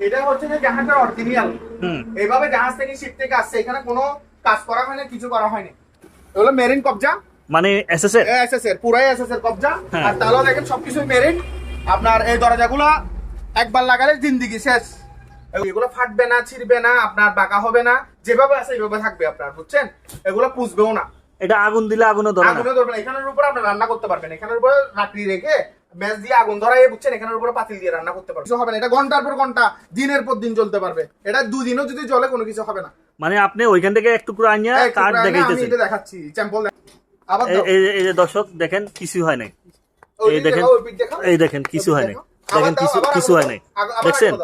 এটা হচ্ছে যে জাহাজের অরিজিনাল এইভাবে জাহাজ থেকে শিপ থেকে আসছে এখানে কোনো কাজ করা হয়নি কিছু করা হয়নি এগুলো মেরিন কবজা। মানে এসএসএ এসএস এর পুরাই এসএস এর কবজা। হ্যাঁ। আর তাহলে দেখেন সবকিছু মেরিন আপনার এই দরজাগুলো একবার লাগালে জিন্দিগি শেষ। এগুলো ফাটবে না ছিড়বে না আপনার বাঁকা হবে না। যেভাবে আছে এইভাবে থাকবে আপনার বুঝছেন? এগুলো পুষবেও না। এটা আগুন দিলে আগুনও ধরে না। আগুনে ধরবে না। এখানের উপর আপনি রান্না করতে পারবেন। এখানের উপর লাকড়ি রেখে ম্যাচ দিয়ে আগুন ধরাই বুঝছেন? এখানের উপরে পাতিল দিয়ে রান্না করতে পারবেন কিছু হবে না। এটা ঘণ্টার পর ঘণ্টা দিনের পর দিন চলতে পারবে। এটা দুদিনও যদি চলে কোনো কিছু হবে না। মানে আপনি ওইখান থেকে একটু করে আনিয়া কাঠ আমি দেখাইতেছেন। এটা দেখাচ্ছি। স্যাম্পল আবার এই- যে দর্শক দেখেন কিছু হয় নাই। এই দেখেন। এই দেখেন কিছু হয় নাই। দেখেন কিছু কিছু হয় নাই। দেখছেন?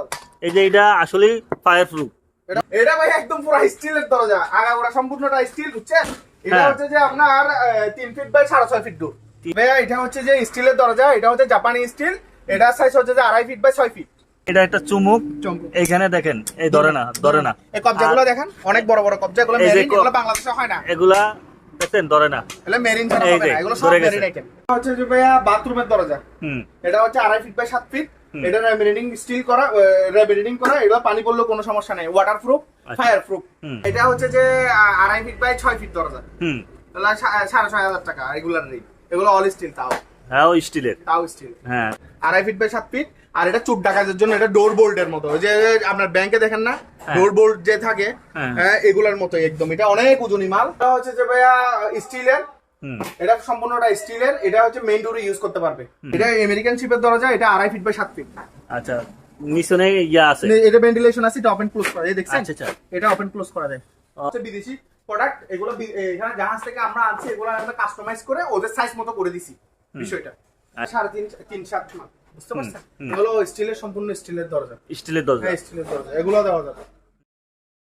এই যে এটা আসলে ফায়ার প্রুফ এটা- ভাই একদম পুরো স্টিলের দরজা। আগাগোড়া সম্পূর্ণটা স্টিল বুঝছেন? এটা হ্যাঁ। হচ্ছে যে আপনার তিন ফিট বাই সাড়ে ছয় ফিট দূর। ভাইয়া এটা হচ্ছে যে স্টিলের দরজা এটা হচ্ছে জাপানি স্টিল। এটার সাইজ হচ্ছে যে আড়াই ফিট বাই ছয় ফিট এটা একটা চুমুক। এইখানে দেখেন এই ধরে না ধরে না। এই কবজাগুলো দেখেন অনেক বড় বড় এগুলো মেরিন এগুলো বাংলাদেশে হয় না। এগুলা দেখছেন ধরে না। এগুলো মেরিন ছাড়া হবে না এগুলো সব মেরিন আইটেম হচ্ছে যে ভাইয়া বাথরুমের দরজা। হুম। এটা হচ্ছে আড়াই ফিট বাই সাত ফিট এটা রেমিনেটিং স্টিল করা রেমিনেটিং করা এগুলো পানি পড়লেও কোনো সমস্যা নেই। Water proof. ফায়ার প্রুফ এটা হচ্ছে যে আড়াই ফিট বাই ছয় ফিট দরজা। হুম। তাহলে সাড়ে ছয় হাজার টাকা রেগুলার রেট এগুলো অল স্টিল তাও। হ্যাঁ ও স্টিলের তাও স্টিল হ্যাঁ। আড়াই ফিট বাই সাত ফিট আর এটা চুপ ডাকাতের জন্য এটা ডোর বোল্টের মতো। ওই যে আপনার ব্যাংকে দেখেন না? হ্যাঁ। ডোর বোল্ট যে থাকে হ্যাঁ। হ্যাঁ এগুলোর মতো একদম। এটা অনেক ওজনী মাল। এটা হচ্ছে যে ভাইয়া স্টিলের এটা সম্পূর্ণটা স্টিলের এটা হচ্ছে মেইন ডোরে ইউজ করতে পারবে। এটা আমেরিকান শিপের দরজা এটা আড়াই ফিট বাই সাত ফিট আচ্ছা মিশনে ইয়া আছে। এটা ভেন্টিলেশন আছে এটা ওপেন ক্লোজ করা। যায় দেখছেন? আচ্ছা, আচ্ছা। এটা ওপেন ক্লোজ করা যায়। বিদেশি প্রোডাক্ট এগুলো এখানে জাহাজ থেকে আমরা আনছি এগুলো আমরা কাস্টমাইজ করে ওদের সাইজ মতো করে দিছি বিষয়টা। সাড়ে তিন তিন সাত বুঝতে পারছেন? এগুলো স্টিলের সম্পূর্ণ স্টিলের দরজা। স্টিলের দরজা। হ্যাঁ স্টিলের দরজা এগুলো দেওয়া যাবে।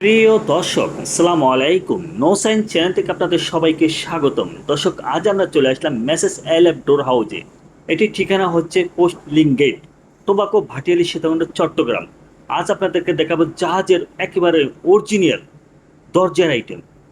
প্রিয় দর্শক আসসালামু আলাইকুম। নো সাইন্স চ্যানেল থেকে আপনাদের সবাইকে স্বাগতম। দর্শক আজ আমরা চলে আসলাম মেসেজ এল এফ ডোর হাউজে এটির ঠিকানা হচ্ছে post link gate tobacco Bhatiari Sitakunda Chattogram আজ আপনাদেরকে দেখাবো জাহাজের একেবারে অরিজিনাল দরজার আইটেম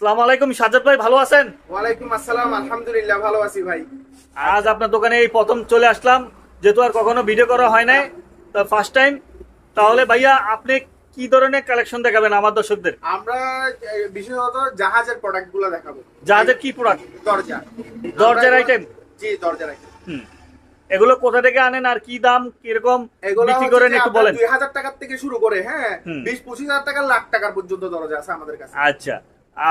আসসালামু আলাইকুম সাজ্জাদ ভাই ভালো আছেন? ওয়ালাইকুম আসসালাম আলহামদুলিল্লাহ ভালো আছি ভাই। আজ আপনার দোকানে এই প্রথম চলে আসলাম যেহেতু আর কখনো ভিডিও করা হয় নাই তা ফার্স্ট টাইম তাহলে ভাইয়া আপনি কি ধরনের কালেকশন দেখাবেন আমার দর্শকদের? আমরা বিশেষত জাহাজের প্রোডাক্টগুলো দেখাবো। জাহাজের কি প্রোডাক্ট দরজা। দরজার item? জি দরজার আইটেম হুম। এগুলো কোথা থেকে আনেন আর কি দাম কীরকম? এগুলো বিক্রি করেন একটু বলেন। দুই হাজার টাকার থেকে শুরু করে হ্যাঁ। বিশ পঁচিশ হাজার টাকা লাখ টাকার পর্যন্ত দরজা আছে আমাদের কাছে। আচ্ছা।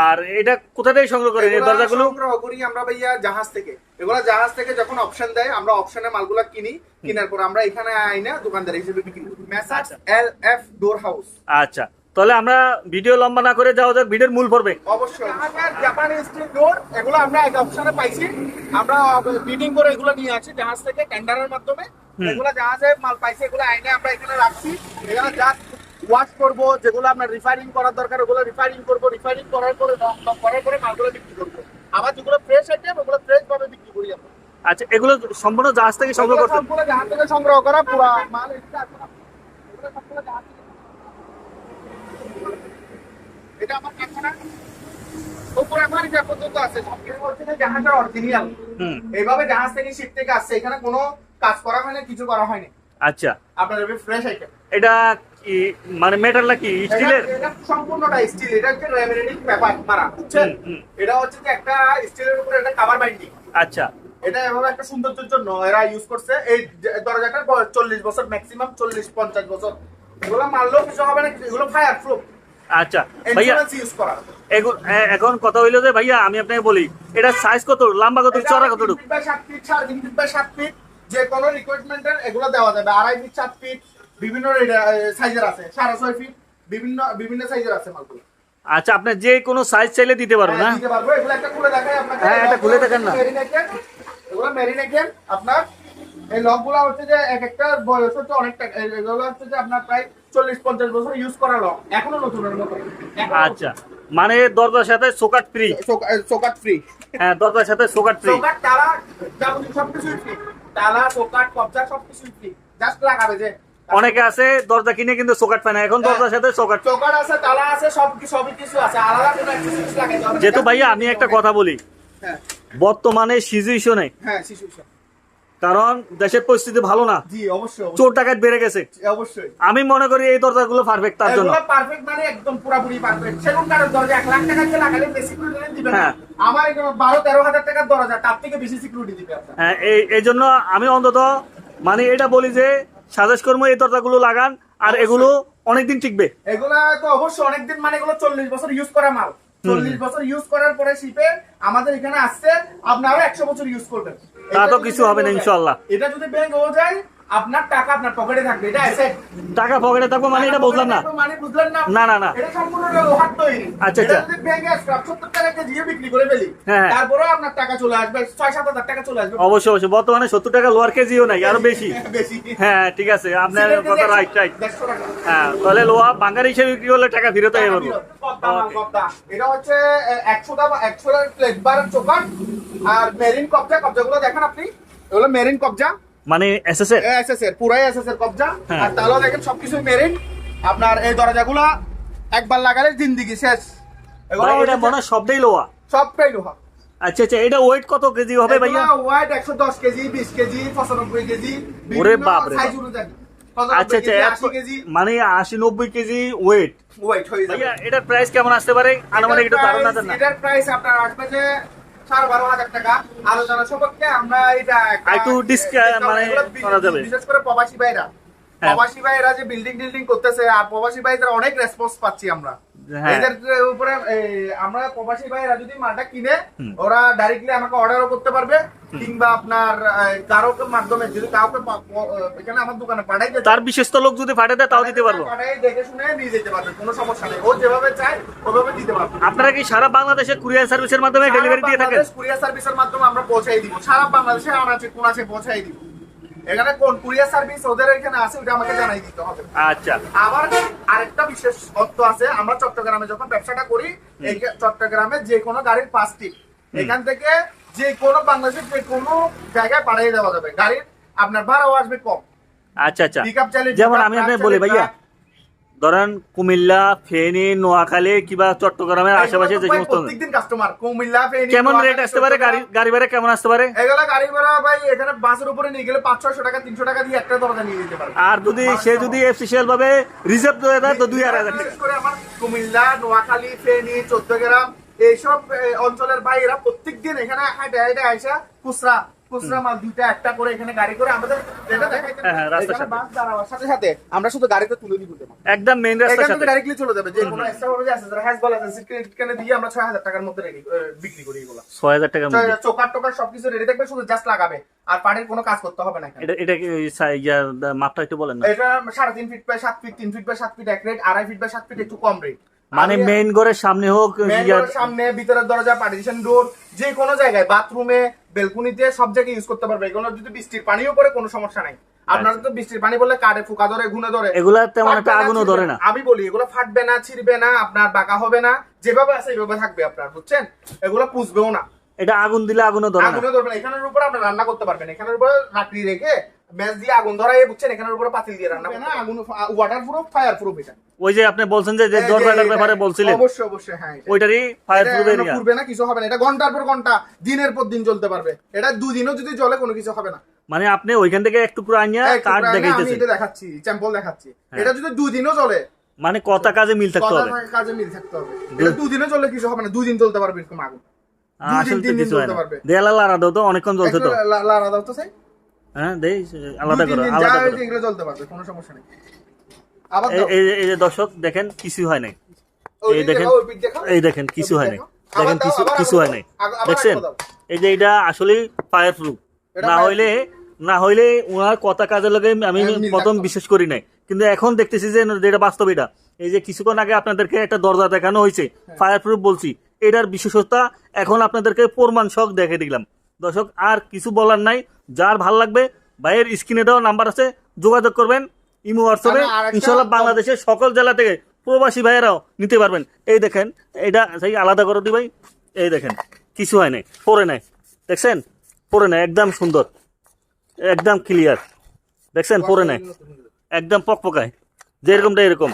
আর এটা কোথা থেকে সংগ্রহ করেন? এই এগুলা দরজাগুলো? সংগ্রহ করি আমরা ভাইয়া জাহাজ থেকে। এগুলা জাহাজ থেকে যখন অপশন দেয় আমরা অপশনে মালগুলা কিনি। কেনার পর আমরা এখানে আইনা দোকানদার হিসেবে বিক্রি করি। Messrs. L F door house আচ্ছা। তাহলে আমরা ভিডিও লম্বা না করে যাওয়া যাক ভিডিওর মূল পর্বে। অবশ্যই। জাপানি স্টিল ডোর এগুলো আমরা এক অপশনে পাইছি। আমরা বিডিং করে এগুলো নিয়ে আসি জাহাজ থেকে টেন্ডারের মাধ্যমে। এগুলো জাহাজে মাল পাইছি এগুলো আইনে আমরা এখানে রাখছি। এখানে জাস্ট ওয়াশ করব যেগুলো আপনার রিফাইনিং করার দরকার ওগুলো রিফাইনিং করব রিফাইনিং করার পরে করার পরে মালগুলো বিক্রি করব। আবার যেগুলো ফ্রেশ আইটেম ওগুলো ফ্রেশ ভাবে বিক্রি করি আমরা। আচ্ছা এগুলো সম্পূর্ণ জাহাজ থেকে সংগ্রহ করতে সবগুলো জাহাজ থেকে সংগ্রহ করা পুরা মাল এটা এখন আপনার- জাহাজ এটা আমার কারখানা। উপরে আমেরিকা পর্যন্ত আছে সবকিছু হচ্ছে জাহাজের অরিজিনাল এইভাবে জাহাজ থেকে শিপ থেকে আসছে এখানে কোনো কাজ করা হয়নি কিছু করা হয়নি আচ্ছা। আপনার ফ্রেশ আইটেম এটা কি মানে মেটাল নাকি স্টিলের? এটা সম্পূর্ণটা স্টিল এটা হচ্ছে রেমিনেটিং পেপার মারা বুঝছেন। এটা হচ্ছে যে একটা স্টিলের উপরে একটা কভার বাইন্ডিং আচ্ছা। এটা এভাবে একটা সৌন্দর্যের জন্য এরা ইউজ করছে। এই দরজাটার চল্লিশ বছর ম্যাক্সিমাম চল্লিশ পঞ্চাশ বছর। এগুলো মারলেও কিছু হবে না এগুলো ফায়ার প্রুফ আচ্ছা ভাইয়া ইউজ করা। এখন এখন কথা হইল যে ভাইয়া আমি আপনাকে বলি এটা সাইজ কত লম্বা কত চড়া কত সাত ফিট সাড়ে তিন ফিট বাই সাত ফিট যে কোনো রিকোয়ারমেন্টের এগুলো দেওয়া যাবে। আড়াই ফিট সাত ফিট বিভিন্ন সাইজের আছে। সাড়ে ছয় ফিট বিভিন্ন বিভিন্ন সাইজের আছে মালগুলো। আচ্ছা আপনি যে কোনো সাইজ চাইলে দিতে হ্যাঁ, না? দিতে পারব। এগুলো একটা খুলে দেখাই আপনাকে। হ্যাঁ, এটা খুলে দেখান না। এগুলো আপনার এই লকগুলো হচ্ছে যে এক একটা বয়স হচ্ছে অনেকটা এগুলো হচ্ছে যে আপনার প্রায় চল্লিশ পঞ্চাশ বছর ইউজ করা লক এখনও নতুনের মতো। আচ্ছা মানে দরজার সাথে সোকাট ফ্রি চৌকা- চৌকাট ফ্রি হ্যাঁ দরজার সাথে সোকাট ফ্রি চৌকাট তালা যাবতীয় সবকিছুই ফ্রি তালা চৌকাট কবজা সবকিছুই ফ্রি জাস্ট লাগাবে যে অনেকে আছে দরজা কিনে কিন্তু সোকাট পায় না। এখন দরজার সাথে সোকাট চৌকাট আছে তালা আছে সব সবই কিছু আছে। আলাদা কোনো অ্যাক্সেসরিজ লাগাইতে যেহেতু ভাইয়া আমি একটা কথা বলি। হ্যাঁ। বর্তমানে সিচুয়েশনে হ্যাঁ কারণ দেশের পরিস্থিতি ভালো না। জি অবশ্যই অবশ্যই, চোর টাকায় বেড়ে গেছে। অবশ্যই। আমি মনে করি এই দরজাগুলো পারফেক্ট তার জন্য। পারফেক্ট মানে একদম পুরাপুরি পারফেক্ট সেগুন কাঠের দরজা এক লাখ টাকা দিয়ে লাগালে বেশি সিকিউরিটি দিবে হ্যাঁ। আমার এখানে বারো তেরো হাজার টাকার দরজা তার থেকে বেশি সিকিউরিটি দিবে আপনার। হ্যাঁ এই এই জন্য আমি অন্তত মানে এটা বলি যে সাজেস্ট করব এই দরজাগুলো লাগান আর এগুলো অনেকদিন টিকবে। এগুলা তো অবশ্যই অনেকদিন মানে এগুলো চল্লিশ বছর ইউজ করা মাল। চল্লিশ বছর ইউজ করার পরে শিপে আমাদের এখানে আসছে আপনারা একশো বছর ইউজ করবেন। তা তো কিছু হবে না, ইনশাল্লাহ ইনশাআল্লাহ। এটা যদি ব্যাংক হয়ে যায় আপনার টাকা আপনার পকেটে থাকবে এটা asset। টাকা পকেটে থাকব মানে এটা বুঝলাম না মানে বুঝলেন না না, না, না। এটা সম্পূর্ণ লোহার তৈরি আচ্ছা, আচ্ছা। যদি ব্যাংকে 70 টাকা কেজিও বিক্রি করে ফেলি হ্যাঁ। তারপরে আপনার টাকা চলে আসবে 6 7 হাজার টাকা চলে আসবে অবশ্যই অবশ্যই বর্তমানে সত্তর টাকা লোয়ার কেজিও নাই আরও বেশি বেশি হ্যাঁ ঠিক আছে আপনার কথা রাইট রাইট হ্যাঁ তাহলে লোহা বাঙ্গার হিসেবে বিক্রি করলে টাকা ফেরত হয়ে এটা হচ্ছে একশো টা একশো প্লেট বার চোকার আর মেরিন কবজা কবজাগুলো দেখেন আপনি এগুলো মেরিন কবজা মানে এসএস এর এসএস এর পুরাই এসএস এর কবজা। হ্যাঁ। আর তাহলে দেখেন সবকিছু মেরিন আপনার এই দরজাগুলো একবার লাগালে জিন্দিগি শেষ। এগুলো এটা মনে সবটাই লোহা। সবটাই লোহা। আচ্ছা আচ্ছা এটা ওয়েট কত কেজি হবে ভাইয়া? একশো দশ কেজি বিশ কেজি পঁচানব্বই কেজি ওরে বাপ। রে আচ্ছা 95 আচ্ছা 80 মানে আশি নব্বই কেজি ওয়েট ওয়েট হয়ে যাবে। ভাইয়া এটার প্রাইস কেমন আসতে পারে? আনুমানিক একটু ধারণা দেন না। এটার প্রাইস আপনার আসবে যে সাড়ে বারো হাজার টাকা আলোচনা সাপেক্ষে আমরা এটা একটু মানে করা যাবে। বিশেষ করে প্রবাসী ভাইরা হ্যাঁ। প্রবাসী ভাইরা যে বিল্ডিং টিল্ডিং করতেছে আর প্রবাসী ভাইদের অনেক রেসপন্স পাচ্ছি আমরা। এদের উপরে আমরা প্রবাসী ভাইরা যদি মালটা কিনে ওরা ডাইরেক্টলি আমাকে অর্ডারও করতে পারবে কিংবা আপনার কারোকে মাধ্যমে যদি কাউকে এখানে আমার দোকানে পাঠাই তার বিশেষত লোক যদি ফাটে দেয় তাও দিতে পারব। পাঠাই দেখে শুনে নিয়ে যেতে পারবে কোনো সমস্যা নেই। ও যেভাবে চায় ওভাবে দিতে পারবে। আপনারা কি সারা বাংলাদেশে কুরিয়ার সার্ভিসের মাধ্যমে ডেলিভারি দিয়ে থাকেন? কুরিয়ার সার্ভিসের মাধ্যমে আমরা পৌঁছাই দিব। সারা বাংলাদেশে আনাচে কোনাচে পৌঁছাই দিব। এখানে কোন? কুরিয়ার সার্ভিস ওদের এখানে আছে ওটা আমাকে জানাই দিতে হবে। আচ্ছা। আবার আরেকটা আছে আমরা চট্টগ্রামে যখন ব্যবসাটা করি এই চট্টগ্রামে যে কোনো গাড়ির পাঁচটি এখান থেকে যে কোনো বাংলাদেশের যে কোনো জায়গায় পাঠিয়ে দেওয়া যাবে। গাড়ির আপনার ভাড়াও আসবে কম। আচ্ছা আচ্ছা। যেমন আমি আপনি আপনাকে বলি ভাইয়া। ধরেন কুমিল্লা ফেনী নোয়াখালী কিবা চট্টগ্রামের আশেপাশে যে সমস্ত প্রত্যেকদিন কাস্টমার কুমিল্লা ফেনী কেমন রেট আসতে পারে? গাড়ি গাড়ি ভাড়া কেমন আসতে পারে? এগুলা গাড়ি ভাড়া ভাই এখানে বাসের উপরে নিয়ে গেলে পাঁচ ছয়শো টাকা তিনশো টাকা দিয়ে একটা দরজা নিয়ে যেতে পারবে। আর যদি সে যদি অফিসিয়াল ভাবে রিজার্ভ করে দেয় তো দুই আড়াই হাজার টাকা। বিশেষ করে আমার কুমিল্লা নোয়াখালী ফেনী চোদ্দগ্রাম এইসব অঞ্চলের ভাইয়েরা প্রত্যেকদিন এখানে হাইটে হাইটে আইসা খুচরা হ্যাঁ, হ্যাঁ, রাস্তার এখানে সাথে। বাস দাঁড়াবার সাথে সাথে আমরা শুধু গাড়িতে তুলে দিব একদম মেইন রাস্তার সাথে। ডাইরেক্টলি চলে যাবে যে কোনো এক্সট্রা ভাবে আছে যারা হ্যাজ বল আছে সিক্রেট কেনে দিয়ে আমরা ছয় হাজার টাকার মধ্যে রেডি বিক্রি করি এগুলো। ছয় হাজার টাকার মধ্যে। চোকার টোকার সবকিছু রেডি থাকবে শুধু জাস্ট লাগাবে আর পানির কোনো কাজ করতে হবে না এটা এটা ইয়া, মাপটা একটু বলেন না। এটা সাড়ে তিন ফিট বাই সাত ফিট তিন ফিট বাই সাত ফিট এক রেট আড়াই ফিট বাই সাত ফিট একটু কম রেট মানে মেইন ঘরের সামনে হোক সামনে ভিতরের দরজা পার্টিশন ডোর যে কোনো জায়গায় বাথরুমে বেলকুনিতে সব জায়গায় ইউজ করতে পারবে। এগুলো যদি বৃষ্টির পানিও পরে কোনো সমস্যা নাই। আপনারা তো বৃষ্টির পানি বললে কাটে ফুকা ধরে ঘুনে ধরে। এগুলা তেমন একটা আগুনও ধরে না। আমি বলি এগুলো ফাটবে না ছিড়বে না আপনার বাঁকা হবে না। যেভাবে আছে এইভাবে থাকবে আপনার বুঝছেন? এগুলো পুষবেও না। এটা আগুন দিলে আগুনও ধরে না। আগুনে ধরবে না। এখানের উপর আপনি রান্না করতে পারবেন। এখানের উপরে লাকড়ি রেখে ম্যাচ দিয়ে আগুন ধরাই বুঝছেন? এখানের উপরে পাতিল দিয়ে রান্না আগুন ওয়াটার প্রুফ ফায়ার প্রুফ এটা। ওই যে আপনি বলছেন যে যে এই যে দরজাটার এটা- ব্যাপারে বলছিলেন। অবশ্যই অবশ্যই হ্যাঁ ওইটারই ফায়ার প্রুফ এরিয়া পুড়বে না কিছু হবে না। এটা ঘণ্টার পর ঘণ্টা দিনের পর দিন চলতে পারবে। এটা দুদিনও যদি চলে কোনো কিছু হবে না। মানে আপনি ওইখান থেকে একটু আনিয়া দেখাইতেছেন। এটা দেখাচ্ছি স্যাম্পল দেখাচ্ছি। হ্যাঁ। এটা যদি দুদিনও চলে মানে কথা কাজে মিল থাকতে হবে। কাজে মিল থাকতে হবে। এটা দুদিনও চলে কিছু হবে না দুদিন চলতে পারবে এরকম আগুন। দুদিন, তিন দিন হয় পারবে। দেয়াল আলাদা তো অনেকক্ষণ চলছে তো। একটু লা- লাড়া দাও তো চাই হ্যাঁ দেই আলাদা করো আলাদা করো। এগুলো চলতে পারবে কোনো সমস্যা নেই। আবার এই- এই যে- দর্শক দেখেন কিছু হয় নাই। এই দেখেন। এই দেখেন কিছু হয় নাই। দেখেন কিছু কিছু হয় নাই। দেখছেন? এই যে এটা আসলে ফায়ার প্রুফ না হইলে না হইলে ওনার কথা কাজের লগে আমি হ্যাঁ, প্রথম বিশ্বাস করি নাই। কিন্তু এখন দেখতেছি যে যেটা বাস্তব এটা। এই যে কিছুক্ষণ আগে আপনাদেরকে একটা দরজা দেখানো হয়েছে। হ্যাঁ। ফায়ার প্রুফ বলছি। এটার বিশেষতা এখন আপনাদেরকে প্রমাণ শখ দেখে দিলাম দর্শক আর কিছু বলার নাই। যার ভালো লাগবে ভাইয়ের স্ক্রিনে দেওয়া নাম্বার আছে যোগাযোগ করবেন ইমো হোয়াটসঅ্যাপে ইনশাল্লাহ বাংলাদেশের সকল জেলা থেকে প্রবাসী ভাইয়েরাও নিতে পারবেন। এই দেখেন এটা সেই আলাদা করে দি ভাই। এই দেখেন কিছু হয় নাই পরে নাই। দেখছেন? পরে নাই একদম সুন্দর। একদম ক্লিয়ার দেখছেন? পরে নাই। একদম পকপকায়। যেরকমটা এরকম।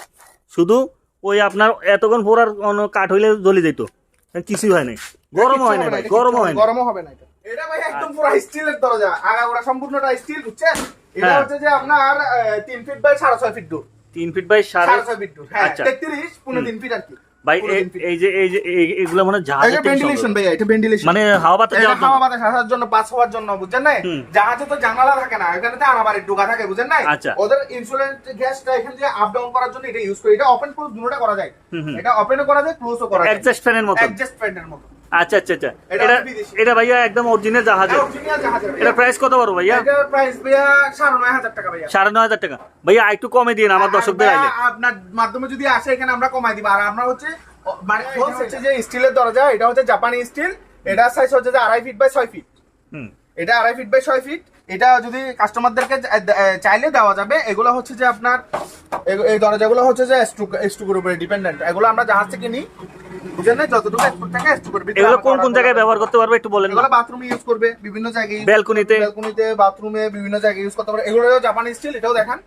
শুধু ওই আপনার এতক্ষণ পরার কোনো কাঠ হইলে জ্বলে যেত। কিছুই হয় নাই। গরম হয় না ভাই গরম হয় না গরমও হবে না এটা ভাই একদম পুরো স্টিলের দরজা। আগাগোড়া সম্পূর্ণটা স্টিল বুঝছেন? এটা হ্যাঁ। হচ্ছে যে আপনার তিন ফিট বাই সাড়ে ছয় ফিট দূর। তিন ফিট বাই সাড়ে ছয় ফিট দূর। হ্যাঁ আচ্ছা। তেত্রিশ পুনে তিন ফিট আর কি। ভাই এই- তিন feet। এই যে এই যে এগুলো মানে জাহাজের ভেন্টিলেশন সংগ্রহ। এটা ভেন্টিলেশন মানে হাওয়া বাতাস যাওয়ার জন্য। হাওয়া বাতাস আসার জন্য পাস হওয়ার জন্য বুঝছেন না জাহাজে তো জানালা থাকে না এখানে তো আনাবারে ঢোকা থাকে বুঝছেন না আচ্ছা। ওদের ইনসুলেন্ট গ্যাসটা এখান থেকে আপ ডাউন করার জন্য এটা ইউজ করি। এটা ওপেন ক্লোজ দুটোটা করা যায়। এটা ওপেনও করা যায় ক্লোজও করা যায়। অ্যাডজাস্ট ফ্যানের মতো অ্যাডজাস্ট ফ্যানের মতো আচ্ছা আচ্ছা আচ্ছা। এটা এটা। এটা ভাইয়া একদম অরিজিনাল জাহাজের। ভাইয়া। এটা প্রাইস কত পারো ভাইয়া? প্রাইস ভাইয়া সাড়ে নয় হাজার টাকা ভাইয়া। সাড়ে নয় হাজার টাকা। ভাইয়া একটু কমে দিন আমার দর্শকদের আইলে। আপনার মাধ্যমে যদি আসে এখানে আমরা কমাই দিব। আর আমরা হচ্ছে মানে হচ্ছে যে স্টিলের দরজা এটা হচ্ছে জাপানি স্টিল এটার সাইজ হচ্ছে যে আড়াই ফিট বাই ছয় ফিট হুম। এটা আড়াই ফিট বাই ছয় ফিট এটা যদি কাস্টমারদেরকে চাইলে দেওয়া যাবে। এগুলো হচ্ছে যে আপনার এই দরজাগুলো হচ্ছে যে স্টুকের উপরে ডিপেন্ডেন্ট এগুলো আমরা জাহাজ থেকে নিই। বুঝেন না যতটুকু স্টুক থাকে স্টুকের এগুলো কোন কোন জায়গায় ব্যবহার করতে পারবে একটু বলেন এগুলো বাথরুমে ইউজ করবে বিভিন্ন জায়গায় ব্যালকনিতে? ব্যালকনিতে বাথরুমে বিভিন্ন জায়গায় ইউজ করতে পারবে। এগুলো জাপানি স্টিল এটাও দেখান।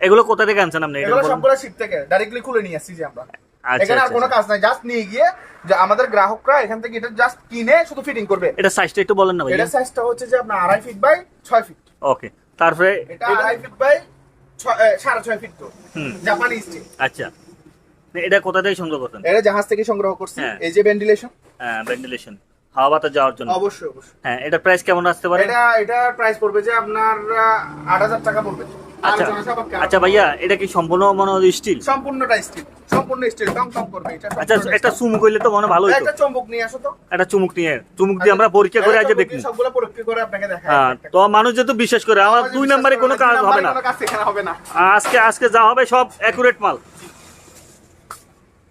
এগুলো কোথা থেকে আনছেন আপনি? এগুলো সবগুলো শিপ থেকে ডাইরেক্টলি খুলে নিয়ে আসছি যে আমরা। আচ্ছা, এখানে আর আচ্ছা, কোনো আচ্ছা। কাজ নাই জাস্ট নিয়ে গিয়ে যে আমাদের গ্রাহকরা এখান থেকে এটা জাস্ট কিনে শুধু ফিটিং করবে। এটা সাইজটা একটু বলেন না এটা সাইজটা হচ্ছে যে আপনার আড়াই ফিট বাই ছয় ফিট ওকে তারপরে এটা আড়াই ফিট বাই ছয়- সাড়ে ছয় ফিট তো। জাপানি স্টিল আচ্ছা। এটা কোথা থেকে সংগ্রহ করতেন এটা জাহাজ থেকে সংগ্রহ করছি। হ্যাঁ। এই যে ভেন্টিলেশন হ্যাঁ ভেন্টিলেশন হাওয়া বাতাস যাওয়ার জন্য। অবশ্যই অবশ্যই। হ্যাঁ এটা প্রাইস কেমন আসতে পারে? এটা এটা প্রাইস পড়বে যে আপনার আট হাজার টাকা পড়বে। আচ্ছা। আচ্ছা ভাইয়া এটা কি সম্পূর্ণ মনে হয় স্টিল সম্পূর্ণটা স্টিল সম্পূর্ণ স্টিল টং টং করবে এটা। আচ্ছা একটা। চুমুক হইলে তো মনে ভালো হইতো একটা চম্বক নিয়ে আসো তো। একটা চুমুক নিয়ে চুমুক দিয়ে আমরা পরীক্ষা করে আজকে দেখি। সবগুলো পরীক্ষা করে আপনাকে দেখাই। হ্যাঁ তো মানুষ যেহেতু বিশ্বাস করে আমার দুই নম্বরে কোনো কাজ হবে না। কোনো কাজ হবে না। আজকে আজকে যা হবে সব অ্যাকুরেট মাল।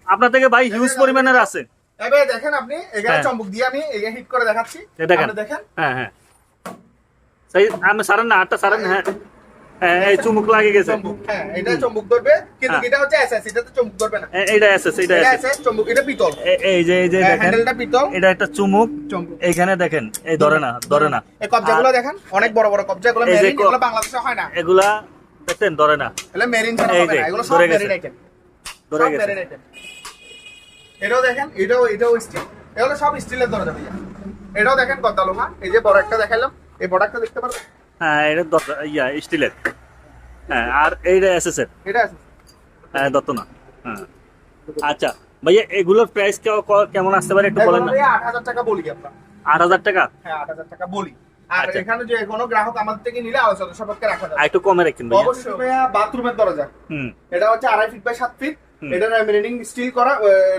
আপনার থেকে ভাই হিউজ পরিমাণের আছে। এবার দেখেন আপনি এখানে হ্যাঁ। চম্বক দিয়ে আমি হিট করে দেখাচ্ছি। দেখেন। দেখেন। হ্যাঁ হ্যাঁ। সেই আমি সারেন না আটটা সারেন হ্যাঁ। হ্যাঁ এই চুমুক লাগে গেছে। হ্যাঁ এটা চম্বক ধরবে কিন্তু। এটা হচ্ছে এসএস এটা তো চম্বক ধরবে না। এ- এইটা এটা এসএস চম্বক এটা পিতল। এই যে এই যে দেখেন হ্যান্ডেলটা পিতল। এটা একটা চুমুক। দেখেন এই ধরে না ধরে না। এই কবজাগুলো দেখেন অনেক বড় বড় কবজা এগুলো এই যে মেরিন এগুলো বাংলাদেশে হয় না। এগুলা দেখতেন ধরে না। এগুলো মেরিন ছাড়া হবে না এগুলো সব মেরিন আইটেম ধরে গেছে। এটাও দেখেন এটাও এটাও স্টিল এগুলো সব স্টিলের দরজা ভাইয়া। এটাও দেখেন কদ্দা লোহা এই যে বড় একটা দেখাইলাম। এই প্রোডাক্টটা দেখতে পারবেন? হ্যাঁ এটা ইয়া স্টিলের হ্যাঁ আর এইটা এসএসএর এটা হ্যাঁ দত্ত না হ্যাঁ আচ্ছা ভাইয়া এগুলোর প্রাইস কেমন আসতে পারে একটু বলেন না? আট হাজার টাকা বলি আমরা। আট হাজার টাকা? হ্যাঁ আট হাজার টাকা বলি। আর আচ্ছা। এখানে যে কোনো গ্রাহক আমাদের থেকে নিলে আলোচনা সাপেক্ষে রাখা যাবে। একটু কমে রাখেন ভাইয়া। অবশ্যই ভাইয়া বাথরুমের দরজা। হুম। এটা হচ্ছে আড়াই ফিট বাই সাত ফিট হুম। এটা রেমিনেটিং স্টিল করা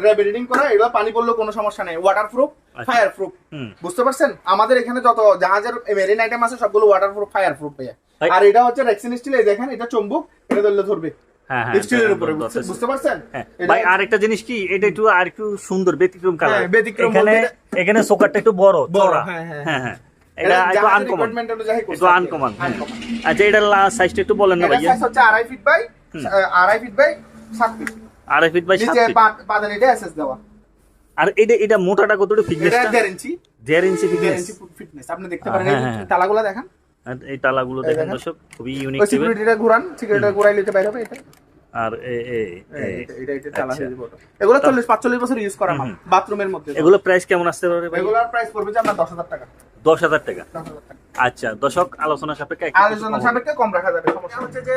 রেমিনেটিং করা এগুলো পানি পড়লেও কোনো সমস্যা নেই। ওয়াটার প্রুফ আচ্ছা। ফায়ার প্রুফ হুম। বুঝতে পারছেন? আমাদের এখানে যত জাহাজের মেরিন আইটেম আছে সবগুলো ওয়াটার প্রুফ ফায়ার প্রুফ ভাইয়া আর এটা হচ্ছে রেক্সিন স্টিল এই দেখেন এটা চুম্বক এটা ধরলে ধরবে। হ্যাঁ হ্যাঁ বুঝতে- পারছেন? হ্যাঁ। ভাই আরেকটা জিনিস কি এটা একটু আর একটু সুন্দর ব্যতিক্রম কালার হ্যাঁ, এখানে এখানে সোকারটা একটু বড় বড়, হ্যাঁ, এটা একটু আনকমন একটু আনকমন আচ্ছা এটা সাইজটা একটু বলেন না হচ্ছে আড়াই ফিট বাই। আড়াই ফিট বাই সাত ফিট আড়াই ফিট বাই সাত ফিট পা- এটা এসএস দেওয়া। আর এটা এটা মোটাটা কতটুকু এটা ফিটনেসটা দেড় ইঞ্চি। দেড় ইঞ্চি দেড় ফিটনেস ইঞ্চি ফিটনেস আপনি দেখতে পারেন হ্যাঁ, এই হ্যাঁ, হ্যাঁ। তালাগুলো দেখেন। এই তালাগুলো দেখেন। দর্শক খুবই ইউনিক সিকিউরিটিটা ঘুরান সিকিউরিটিটা ঘুরাই নিতে বাইরে হবে এটা। আর এটা- এটা এটা তালা আচ্ছা। হয়ে যাবে এগুলো চল্লিশ পাঁচচল্লিশ বছর ইউজ করা মাল বাথরুমের মধ্যে। এগুলো প্রাইস কেমন আসতে পারে ভাই? এগুলোর প্রাইস পড়বে যে দশ হাজার টাকা। দশ হাজার টাকা। আচ্ছা দর্শক আলোচনা সাপেক্ষে আলোচনা সাপেক্ষে কম রাখা যাবে। সমস্যা হচ্ছে যে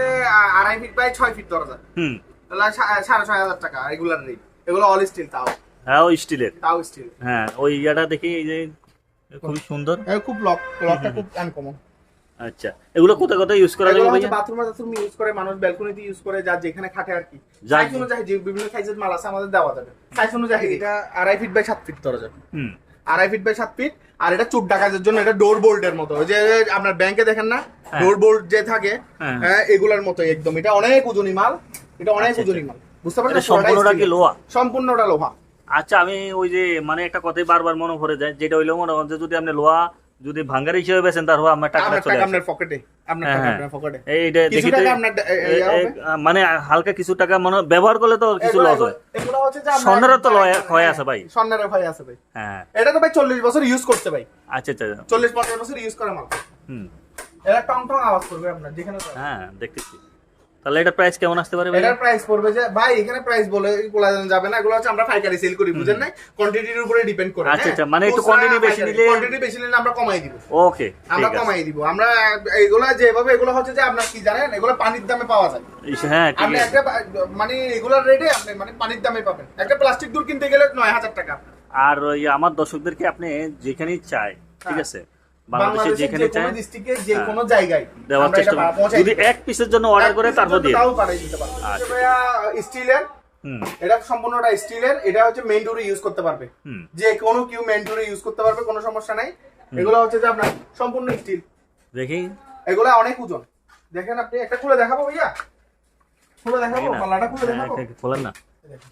আড়াই ফিট বাই ছয় ফিট দরজা হুম। তাহলে সাড়ে ছয় হাজার টাকা রেগুলার রেট এগুলো অল স্টিল তাও। হ্যাঁ ওই স্টিলের তাও স্টিল হ্যাঁ ওই ইয়াটা দেখি এই যে খুবই সুন্দর। খুব লক লকটা খুব আনকমন আচ্ছা এগুলো কোথায় কোথায় ইউজ করা যাবে হচ্ছে ভাইয়া বাথরুমে বাথরুম ইউজ করে মানুষ ব্যালকনিতে ইউজ করে যার যেখানে খাটে আর কি। সাইজ অনুযায়ী যে বিভিন্ন সাইজের মাল আছে আমাদের দেওয়া যাবে। সাইজ অনুযায়ী এটা আড়াই ফিট বাই সাত ফিট দরজা হুম। আড়াই ফিট বাই সাত ফিট আর এটা চুপ ডাকাতের জন্য এটা ডোর বোল্টের মতো। ওই যে আপনার ব্যাংকে দেখেন না? হ্যাঁ। ডোর বোল্ট যে থাকে হ্যাঁ। হ্যাঁ এগুলার মতো একদম। এটা অনেক ওজনী মাল। এটা অনেক আচ্ছা, ওজনী মাল। বুঝতে পারছেন? সম্পূর্ণটা কি লোহা? সম্পূর্ণটা লোহা। আচ্ছা আমি ওই যে মানে একটা কথাই বারবার মনে পড়ে যায় যেটা হইল মনে হচ্ছে যদি আপনি লোহা যদি ভাঙ্গার হিসেবে বেছেন তারপর আমার টাকাটা চলে আপনার পকেটে মানে হালকা কিছু টাকা মনে ব্যবহার করলে তো কিছু লস হয়। স্বর্ণেরও তো লয়- ক্ষয় আছে ভাই। স্বর্ণেরও ক্ষয় আছে ভাই। হ্যাঁ। এটা তো ভাই চল্লিশ বছর ইউজ করতে ভাই। আচ্ছা আচ্ছা। চল্লিশ পঞ্চাশ বছর ইউজ করা মাল। হুম। এটা টং টং আওয়াজ করবে আপনার যেখানে হ্যাঁ দেখতেছি। তাহলে এটা প্রাইস কেমন আসতে পারে এটার প্রাইস পড়বে যে ভাই এখানে প্রাইস বলে বলা যাবে না এগুলো হচ্ছে আমরা পাইকারি সেল করি বুঝেন না কোয়ান্টিটির উপরে ডিপেন্ড করে আচ্ছা, আচ্ছা, মানে একটু quantity বেশি নিলে- কোয়ান্টিটি বেশি নিলে আমরা কমাই দিব। ওকে আমরা কমাই দিব। আমরা এগুলা যেভাবে এগুলো হচ্ছে যে আপনার কি জানেন? এগুলো পানির দামে পাওয়া যায়। হ্যাঁ আপনি একটা মানে এগুলোর রেটে আপনি মানে পানির দামে পাবেন। একটা প্লাস্টিক দূর কিনতে গেলে নয় হাজার টাকা। আর ওই আমার দর্শকদেরকে আপনি যেখানেই চাই ঠিক আছে বাংলাদেশে যেখানে যে কোনো ডিস্ট্রিক্টে যে হ্যাঁ। কোনো জায়গায় দেওয়ার চেষ্টা যদি এক পিসের জন্য অর্ডার করে তারপর দিয়ে তাও পাঠাই দিতে পারব। আচ্ছা। স্টিলের এটা সম্পূর্ণটা স্টিলের এটা হচ্ছে মেইন ডোরে ইউজ করতে পারবে। যে কোনো কিউ মেইন ডোরে ইউজ করতে পারবে কোনো সমস্যা নাই। এগুলো হচ্ছে যে আপনার সম্পূর্ণ স্টিল দেখি। এগুলো অনেক ওজন। দেখেন আপনি একটা খুলে দেখাবো ভাইয়া? খুলে দেখাবো? পাল্লাটা খুলে হ্যাঁ, দেখাবো? খোলেন না অনেক ওরে বাপ। একশো দশ কেজি এই নব্বই সো- পঁচানব্বই এই এরকম।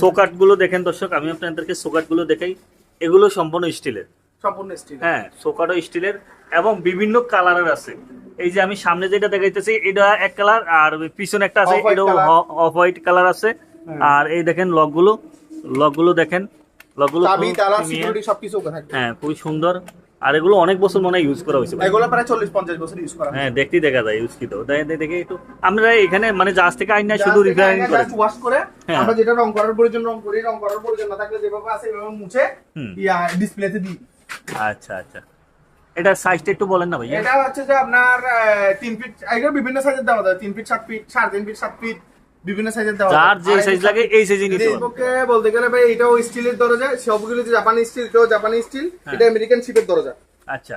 সোকাটগুলো দেখেন দর্শক আমি আপনাদেরকে সোকাটগুলো দেখাই। এগুলো সম্পূর্ণ স্টিলের। সম্পূর্ণ স্টিল হ্যাঁ সোকাটও স্টিলের এবং বিভিন্ন কালারের আছে। এই যে আমি সামনে যেটা দেখাইতেছি এটা এক কালার আর পিছনে একটা আছে এটাও অফ হোয়াইট কালার আছে। হ্যাঁ। আর এই দেখেন লকগুলো লকগুলো দেখেন লকগুলো তালা premium। সিকিউরিটি সবকিছু ওকে থাকবে। হ্যাঁ খুবই সুন্দর। আর এগুলো অনেক বছর মনে হয় ইউজ করা হয়েছে। এগুলো প্রায় চল্লিশ পঞ্চাশ বছর ইউজ করা হ্যাঁ দেখতেই দেখা যায় ইউজ কি তো দেখ- একটু আমরা এখানে মানে জাহাজ থেকে আইন না শুধু রিপেয়ারিং করে। ওয়াশ করে হ্যাঁ। আমরা যেটা রং করার প্রয়োজন রং করি রং করার প্রয়োজন না থাকলে যেভাবে আছে এভাবে মুছে। ইয়া ডিসপ্লেতে দিই। আচ্ছা আচ্ছা। এটা সাইজটা একটু বলেন না ভাই। এটা হচ্ছে যে আপনার তিন ফিট এগুলো বিভিন্ন সাইজের দেওয়া যায়। তিন ফিট সাত ফিট সাড়ে তিন ফিট সাত ফিট বিভিন্ন সাইজের দেওয়া যার যে সাইজ লাগে এই সাইজে নিতে পারবেন ফেসবুকে বলতে গেলে ভাই এটাও স্টিলের দরজা সবগুলো যে জাপানি স্টিল এটাও জাপানি স্টিল হ্যাঁ। এটা আমেরিকান শিপের দরজা। আচ্ছা।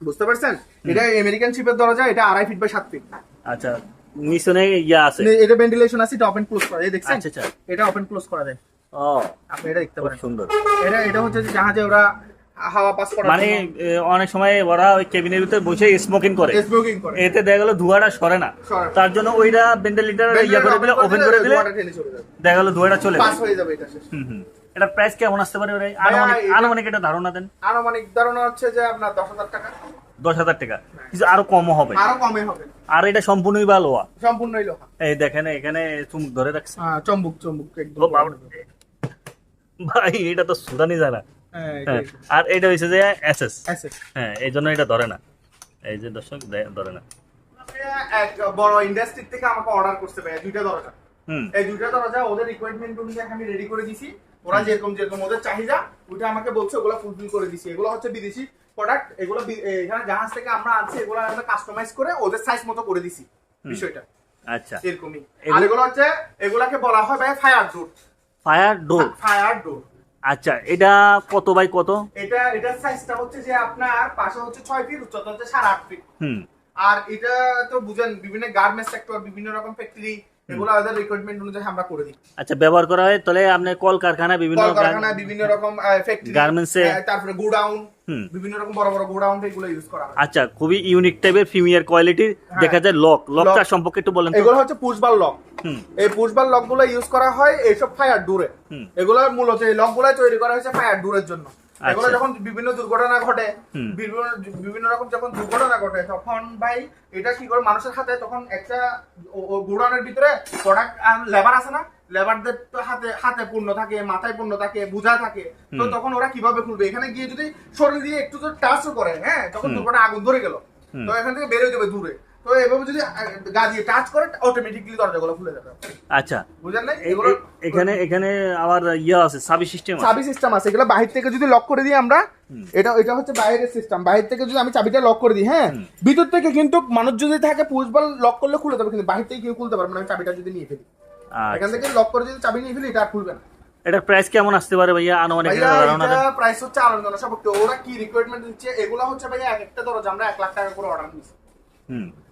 বুঝতে পারছেন? এটা আমেরিকান শিপের দরজা এটা আড়াই ফিট বাই সাত ফিট আচ্ছা নিচনে ইয়া আছে। এটা ভেন্টিলেশন আছে এটা ওপেন ক্লোজ করা। যায় দেখছেন? আচ্ছা আচ্ছা। এটা ওপেন ক্লোজ করা যায় ও আপনি এটা দেখতে পারেন। সুন্দর। এটা এটা হচ্ছে যে জাহাজে ওরা হাওয়া পাস করার মানে অনেক সময় ওরা ওই কেবিনের ভিতরে বসে স্মোকিং করে। স্মোকিং করে। এতে দেখা গেল ধোঁয়াটা সরে না। তার জন্য ওইটা ভেন্টিলেটর ইয়া করে দিলে ওপেন করে দিলে দেখা গেল ধোঁয়াটা চলে পাস হয়ে যাবে এটা শেষ। হুম হুম। এটা প্রাইস কেমন আসতে পারে ভাই আনুমানিক আনুমানিক এটা ধারণা দেন। আনুমানিক ধারণা হচ্ছে যে আপনার দশ হাজার টাকা। দশ হাজার টাকা। কিছু আরও কমও হবে। আরও কমে হবে। আর এটা সম্পূর্ণই বা লোয়া সম্পূর্ণই লোহা। এই দেখেন এখানে চুমুক ধরে রাখছে। হ্যাঁ, চম্বুক চম্বুক একদম ভাই এটা তো সুদানি জানা হ্যাঁ, হ্যাঁ। আর এটা হয়েছে যে এসএস। হ্যাঁ এই জন্য এটা ধরে না। এই যে দর্শক ধরে না। এক বড় ইন্ডাস্ট্রি থেকে আমাকে অর্ডার করতে পারে দুইটা দরজা। এই দুইটা দরজা ওদের রিকোয়ারমেন্ট অনুযায়ী আমি রেডি করে দিছি। ওরা যেরকম যেরকম ওদের চাহিদা ওইটা আমাকে বলছে ওগুলো ফুলফিল করে দিছি। এগুলো হচ্ছে বিদেশি প্রোডাক্ট এগুলো এখানে জাহাজ থেকে আমরা আনছি এগুলো আমরা কাস্টমাইজ করে ওদের সাইজ মতো করে দিছি বিষয়টা। আচ্ছা। এরকমই। আর এগুলো হচ্ছে এগুলাকে বলা হয় ভাই fire door fire door fire door আচ্ছা এটা কত বাই কত? এটা এটা সাইজটা হচ্ছে যে আপনার পাশে হচ্ছে 6 ফিট উচ্চতা হচ্ছে সাড়ে আট ফিট হুম। আর এটা তো বুঝেন বিভিন্ন গার্মেন্টস সেক্টর বিভিন্ন রকম ফ্যাক্টরি এগুলো আদার রিকোয়ারমেন্ট অনুযায়ী আমরা করে দিই আচ্ছা ব্যবহার করা হয় তাহলে আপনি কলকারখানা বিভিন্ন কারখানা বিভিন্ন রকম ফ্যাক্টরি গার্মেন্টস তারপরে গোডাউন। বিভিন্ন রকম বড় বড় গোডাউন এগুলো ইউজ করা হয়। আচ্ছা খুবই ইউনিক টাইপের প্রিমিয়ার কোয়ালিটির হ্যাঁ। দেখা যায় লক লকটা সম্পর্কে একটু বলেন এগুলো হচ্ছে পুশবার লক হুম। এই পুশবার লকগুলো ইউজ করা হয় এইসব ফায়ার ডোরে। এগুলো মূলত এই লকগুলো তৈরি করা হয়েছে ফায়ার ডোরের জন্য। এগুলো আচ্ছা। যখন বিভিন্ন দুর্ঘটনা ঘটে বিভিন্ন বিভিন্ন রকম যখন দুর্ঘটনা ঘটে তখন ভাই এটা কি করে মানুষের হাতে তখন একটা গোডাউনের ভিতরে প্রোডাক্ট লেবার আছে না? লেবারদের তো হাতে হাতে পূর্ণ থাকে মাথায় পূর্ণ থাকে বুঝা থাকে। তো তখন ওরা কীভাবে খুলবে? এখানে গিয়ে যদি শরীর দিয়ে একটু তো টাচও করে হ্যাঁ তখন দুর্ঘটনা আগুন ধরে গেল। তো এখান থেকে বেরোয় যাবে দূরে। তো এভাবে যদি গা দিয়ে টাচ করে অটোমেটিকলি দরজাগুলো খুলে যাবে। আচ্ছা। বুঝলেন না? এগুলো এখানে এখানে আবার ইয়ে আছে সাবি সিস্টেম আছে। সিস্টেম আছে। এগুলো বাহির থেকে যদি লক করে দিই আমরা এটা এটা হচ্ছে বাইরের সিস্টেম বাইরে থেকে যদি আমি চাবিটা লক করে দিই হ্যাঁ? ভিতর থেকে কিন্তু মানুষ যদি থাকে পুষবাল লক করলে খুলে যাবে কিন্তু বাহির থেকে কেউ খুলতে পারবে না। আমি চাবিটা যদি নিয়ে ফেলি। এখান আচ্ছা থেকে লক করে যদি চাবি নিয়ে ফেলি এটা আর খুলবে না। এটার প্রাইস কেমন আসতে পারে ভাইয়া? আনুমানিক ভাইয়া ধারণা দেন। প্রাইস হচ্ছে আলাদা সাপোর্ট ওরা কি রিকোয়ারমেন্ট দিচ্ছে? এগুলো হচ্ছে ভাইয়া এক একটা দরজা আমরা এক লাখ টাকা করে অর্ডার দিচ্ছি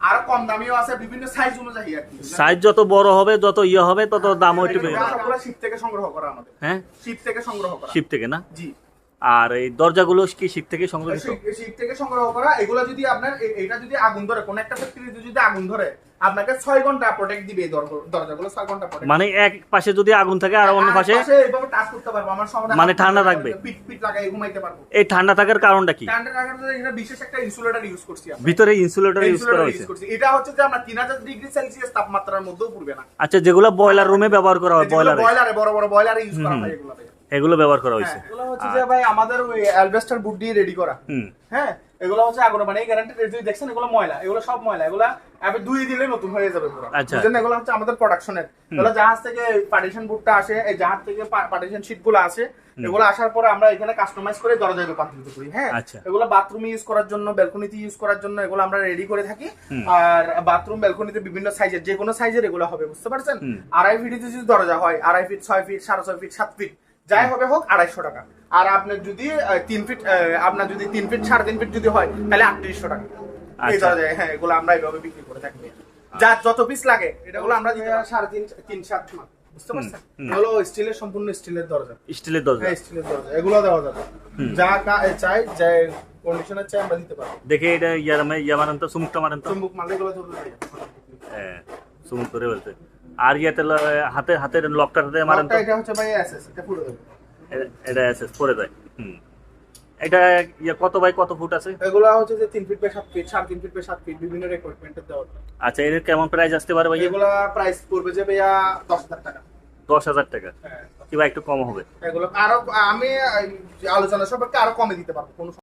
আর কম দামিও আছে বিভিন্ন সাইজ অনুযায়ী আর কি। সাইজ যত বড় হবে যত ইয়ে হবে তত দামও একটু বেড়ে যাবে। শিপ থেকে সংগ্রহ করা আমাদের। হ্যাঁ? শিপ থেকে সংগ্রহ করা। শিপ থেকে না? জি। আর এই দরজাগুলো কি শিপ থেকে সংগ্রহ শীত থেকে সংগ্রহ করা এগুলো যদি আপনার এটা যদি আগুন ধরে কোন একটা ফ্যাক্টরিতে যদি আগুন ধরে আপনাকে ছয় ঘণ্টা প্রোটেক্ট দিবে এই দরজাগুলো ছয় ঘণ্টা প্রোটেক্ট মানে এক পাশে যদি আগুন থাকে আর অন্য পাশে এইভাবে টাচ করতে পারব আমার সমাধান মানে ঠান্ডা থাকবে? পিট পিট লাগাই ঘুমাইতে পারব। এই ঠান্ডা থাকার কারণটা কি? ঠান্ডা লাগার জন্য এখানে বিশেষ একটা ইনসুলেটর ইউজ করছি আমরা। ভিতরে ইনসুলেটর ইউজ করা হয়েছে। এটা হচ্ছে যে আমরা তিন হাজার ডিগ্রি সেলসিয়াস তাপমাত্রার মধ্যেও পড়বে না। আচ্ছা যেগুলো বয়লার রুমে ব্যবহার করা হয় বয়লারে বয়লারে বড় বড় বয়লারে ইউজ করা হয় এগুলো এগুলো ব্যবহার করা হয়েছে। হ্যাঁ, এগুলো হচ্ছে যে ভাই আমাদের ওই অ্যালবেস্টার বুট দিয়ে রেডি করা। হ্যাঁ এগুলো হচ্ছে আগুন মানে গ্যারান্টি যদি দেখছেন এগুলো ময়লা এগুলো সব ময়লা এগুলো আপনি দুই দিলে নতুন হয়ে যাবে পুরো। আচ্ছা। বুঝলেন এগুলো হচ্ছে আমাদের প্রোডাকশনের এগুলো জাহাজ থেকে পার্টিশন বুটটা আসে এই জাহাজ থেকে পার্টিশন শীটগুলো আসে এগুলো আসার পরে আমরা এখানে কাস্টমাইজ করে দরজায় রূপান্তরিত করি হ্যাঁ? আচ্ছা। এগুলো বাথরুমে ইউজ করার জন্য ব্যালকনিতে ইউজ করার জন্য এগুলো আমরা রেডি করে থাকি। আর বাথরুম ব্যালকনিতে বিভিন্ন সাইজের যে কোনো সাইজের এগুলো হবে বুঝতে পারছেন? আড়াই ফিটিতে যদি দরজা হয় আড়াই ফিট ছয় ফিট সাড়ে ছয় ফিট সাত ফিট যাই হবে হোক আড়াইশো টাকা। আর আপনার যদি তিন ফিট আপনার যদি তিন ফিট সাড়ে তিন ফিট যদি হয় তাহলে আটত্রিশশো টাকা। এই আচ্ছা। হ্যাঁ এগুলো আমরা এইভাবে বিক্রি করে থাকি। যা যত পিস লাগে এটাগুলো আমরা দিতে সাড়ে তিন তিন সাত বুঝতে পারছেন? হুম। স্টিলের সম্পূর্ণ স্টিলের দরজা। স্টিলের দরজা। হ্যাঁ স্টিলের দরজা। এগুলো দেওয়া যাবে। যা চাই যে কন্ডিশনের চাই আমরা দিতে পারব। দেখে এটা ইয়ার মে ইয়া মারেন সুমুকটা মারেন তো। চুম্বুক এগুলো ধরে হ্যাঁ সুমুক করে বলতে আর ইয়াতে হাতে হাতের লকটার হাতে মারেন তো? এটা হচ্ছে ভাই এসএস এটা পুরো এটা এসএস পরে হুম। এটা ইয়া কত বাই কত ফুট আছে? এগুলো হচ্ছে যে তিন ফিট বাই সাত ফিট সাড়ে তিন ফিট বাই সাত ফিট বিভিন্ন রিকোয়ারমেন্টের দেওয়া। আচ্ছা এর কেমন প্রাইস আসতে পারে ভাই এগুলো প্রাইস পড়বে যে ভাইয়া দশ হাজার টাকা। দশ হাজার টাকা? হ্যাঁ। কিংবা একটু কম হবে। এগুলো আরও আমি আলোচনা সবাইকে আরও কমে দিতে পারব কোনো